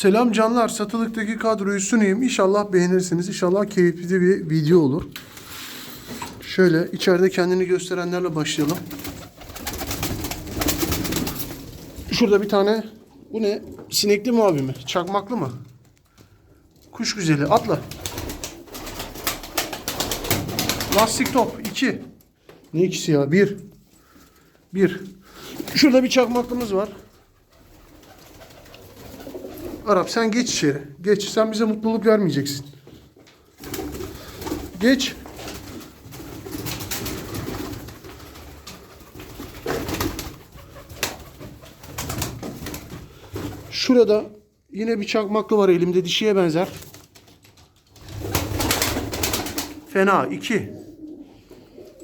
Selam canlar. Satılıktaki kadroyu sunayım. İnşallah beğenirsiniz. İnşallah keyifli bir video olur. Şöyle içeride kendini gösterenlerle başlayalım. Şurada bir tane bu ne? Sinekli mi abi mi? Çakmaklı mı? Kuş güzeli. Atla. Lastik top. 2. Ne ikisi ya? 1. 1. Şurada bir çakmaklımız var. Arap sen geç içeri. Geç. Sen bize mutluluk vermeyeceksin. Geç. Şurada yine bir çakmaklı var elimde dişiye benzer. Fena 2.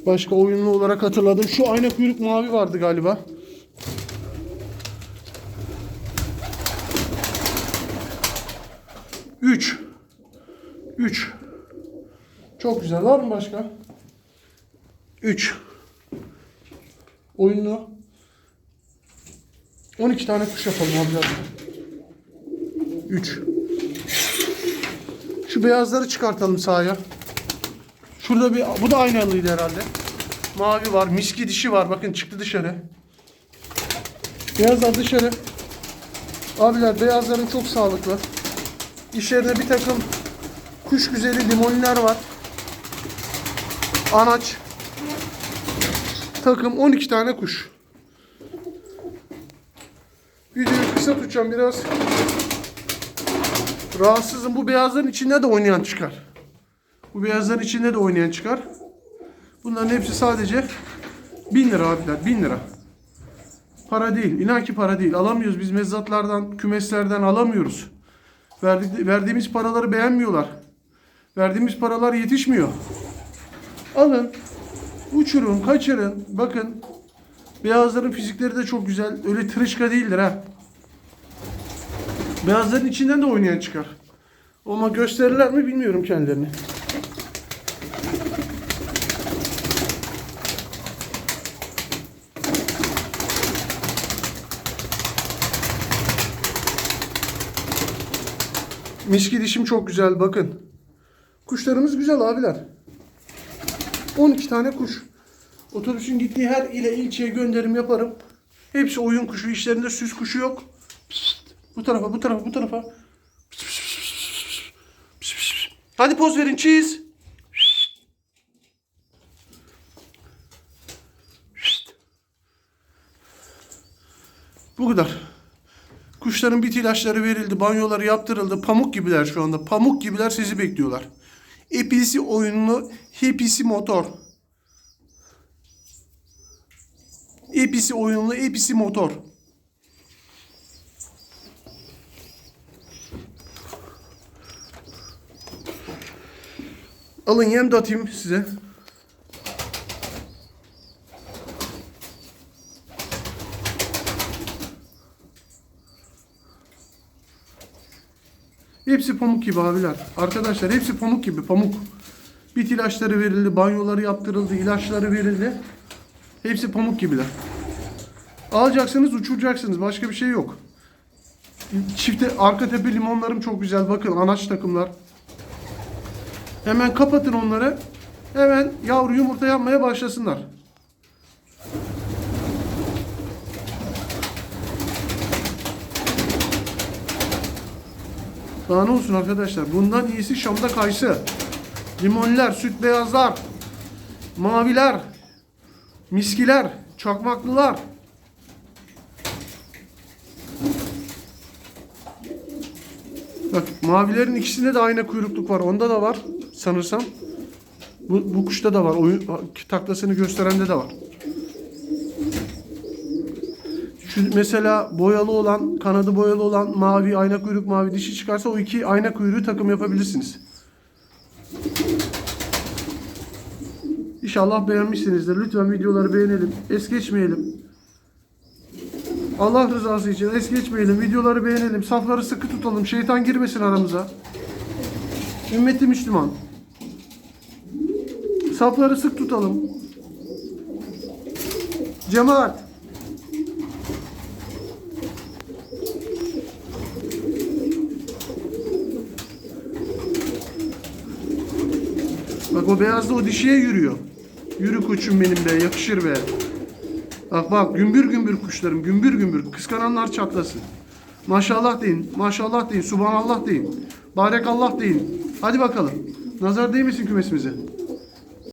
Başka oyunlu olarak hatırladım. Şu ayna kuyruk mavi vardı galiba. Üç. Üç. Çok güzel. Var mı başka? Üç. Oyunlu. 12 tane kuş yapalım abi. 3. Şu beyazları çıkartalım sahaya. Şurada bir bu da aynalıydı herhalde. Mavi var, miski dişi var. Bakın çıktı dışarı. Beyazlar dışarı. Abiler beyazların çok sağlıklı. İçeride bir takım kuş güzeli limoniler var. Anaç. Takım 12 tane kuş. Videoyu kısa tutacağım biraz. Rahatsızım. Bu beyazların içinde de oynayan çıkar. Bu beyazların içinde de oynayan çıkar. Bunların hepsi sadece 1000 lira abiler. 1000 lira. Para değil. İnan ki para değil. Alamıyoruz. Biz mezatlardan, kümeslerden alamıyoruz. Verdik, verdiğimiz paraları beğenmiyorlar. Verdiğimiz paralar yetişmiyor. Alın. Uçurun, kaçırın. Bakın. Beyazların fizikleri de çok güzel. Öyle tırışka değildir ha. Beyazların içinden de oynayan çıkar. Ama gösterirler mi bilmiyorum kendilerini. Miski dişim çok güzel bakın. Kuşlarımız güzel abiler. 12 tane kuş. Otobüsün gittiği her ile ilçeye gönderim yaparım. Hepsi oyun kuşu. İşlerinde süs kuşu yok. Pişt. Bu tarafa, bu tarafa, bu tarafa. Pişt, pişt, pişt, pişt, pişt, pişt. Hadi poz verin. Pişt. Bu kadar. Kuşların bit ilaçları verildi, banyoları yaptırıldı. Pamuk gibiler şu anda. Pamuk gibiler sizi bekliyorlar. Episi oyunlu, hepisi motor. Episi oyunlu, episi motor. Alın yem de atayım size. Hepsi pamuk gibi abiler. Arkadaşlar hepsi pamuk gibi pamuk. Bit ilaçları verildi, banyoları yaptırıldı, ilaçları verildi. Hepsi pamuk gibiler. Alacaksınız, uçuracaksınız. Başka bir şey yok. Çifte arka tepe limonlarım çok güzel. Bakın anaç takımlar. Hemen kapatın onları. Hemen yavru yumurta yapmaya başlasınlar. Daha ne olsun arkadaşlar? Bundan iyisi Şam'da kayısı. Limonlar, süt beyazlar, maviler, miskiler, çakmaklılar. Bak mavilerin ikisinde de aynı kuyrukluk var. Onda da var sanırsam. Bu, bu kuşta da var. Oyun taklasını gösterende de var. Şu mesela boyalı olan, kanadı boyalı olan mavi, ayna kuyruk mavi dişi çıkarsa o iki ayna kuyruğu takım yapabilirsiniz. İnşallah beğenmişsinizdir. Lütfen videoları beğenelim. Es geçmeyelim. Allah rızası için es geçmeyelim. Videoları beğenelim. Safları sıkı tutalım. Şeytan girmesin aramıza. Ümmeti Müslüman. Safları sık tutalım. Cemaat. Bak o beyaz da o dişiye yürüyor. Yürü koçum benim be yakışır be. Bak bak gümbür gümbür kuşlarım gümbür gümbür. Kıskananlar çatlasın. Maşallah deyin. Maşallah deyin. Subhanallah deyin. Barekallah deyin. Hadi bakalım. Nazar değmesin kümesimize.